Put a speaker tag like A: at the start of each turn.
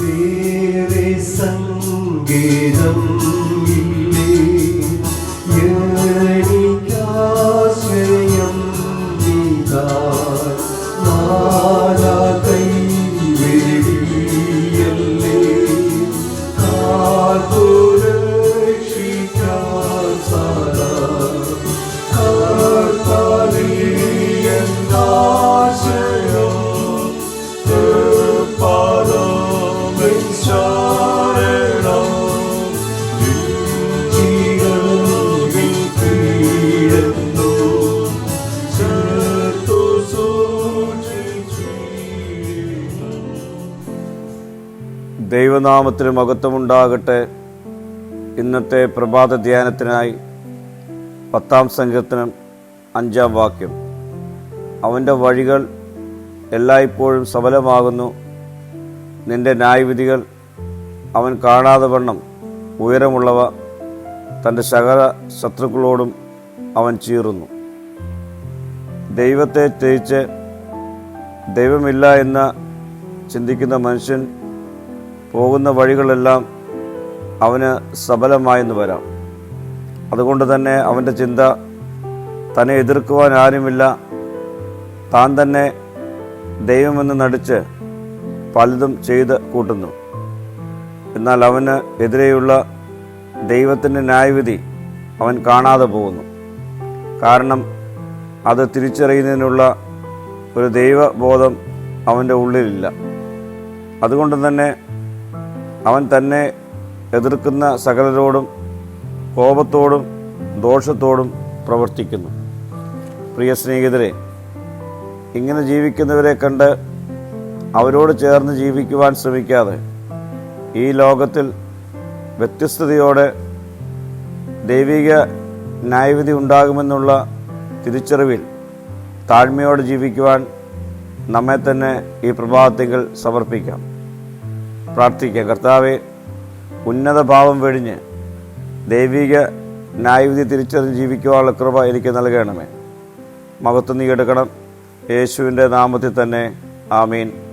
A: വേറെ
B: ദൈവനാമത്തിന് മഹത്വമുണ്ടാകട്ടെ. ഇന്നത്തെ പ്രഭാത ധ്യാനത്തിനായി പത്താം സംഘത്തിനും അഞ്ചാം വാക്യം. അവന്റെ വഴികൾ എല്ലായ്പ്പോഴും സഫലമാകുന്നു നിന്റെ ന്യായവിധികൾ അവൻ കാണാതെ വണ്ണം ഉയരമുള്ളവ തന്റെ സകല ശത്രുക്കളോടും അവൻ ചീറുന്നു. ദൈവത്തെ ത്യജിച്ച് ദൈവമില്ല എന്ന് ചിന്തിക്കുന്ന മനുഷ്യൻ പോകുന്ന വഴികളെല്ലാം അവന് സഫലമായെന്ന് വരാം. അതുകൊണ്ട് തന്നെ അവന്റെ ചിന്ത തന്നെ എതിർക്കുവാൻ ആരുമില്ല. താൻ തന്നെ ദൈവമെന്ന് നടിച്ച് പലതും ചെയ്ത് കൂട്ടുന്നു. എന്നാൽ അവന് എതിരെയുള്ള ദൈവത്തിന്റെ ന്യായവിധി അവൻ കാണാതെ പോകുന്നു. കാരണം അത് തിരിച്ചറിയുന്നതിനുള്ള ഒരു ദൈവബോധം അവന്റെ ഉള്ളിലില്ല. അതുകൊണ്ട് തന്നെ അവൻ തന്നെ എതിർക്കുന്ന സകലരോടും കോപത്തോടും ദോഷത്തോടും പ്രവർത്തിക്കുന്നു. പ്രിയ സ്നേഹിതരെ ഇങ്ങനെ ജീവിക്കുന്നവരെ കണ്ട് അവരോട് ചേർന്ന് ജീവിക്കുവാൻ ശ്രമിക്കാതെ ഈ ലോകത്തിൽ വ്യത്യസ്തതയോടെ ദൈവിക ന്യായവിധി ഉണ്ടാകുമെന്നുള്ള തിരിച്ചറിവിൽ താഴ്മയോടെ ജീവിക്കുവാൻ നമ്മെ തന്നെ ഈ പ്രഭാതത്തിൽ സമർപ്പിക്കാം. പ്രാർത്ഥിക്കാം കർത്താവെ ഉന്നത ഭാവം വെടിഞ്ഞ് ദൈവിക ന്യായവിധി തിരിച്ചറിഞ്ഞ് ജീവിക്കുവാനുള്ള കൃപ എനിക്ക് നൽകണമേ. മഹത്വം നീ എടുക്കണം. യേശുവിന്റെ നാമത്തിൽ തന്നെ ആമീൻ.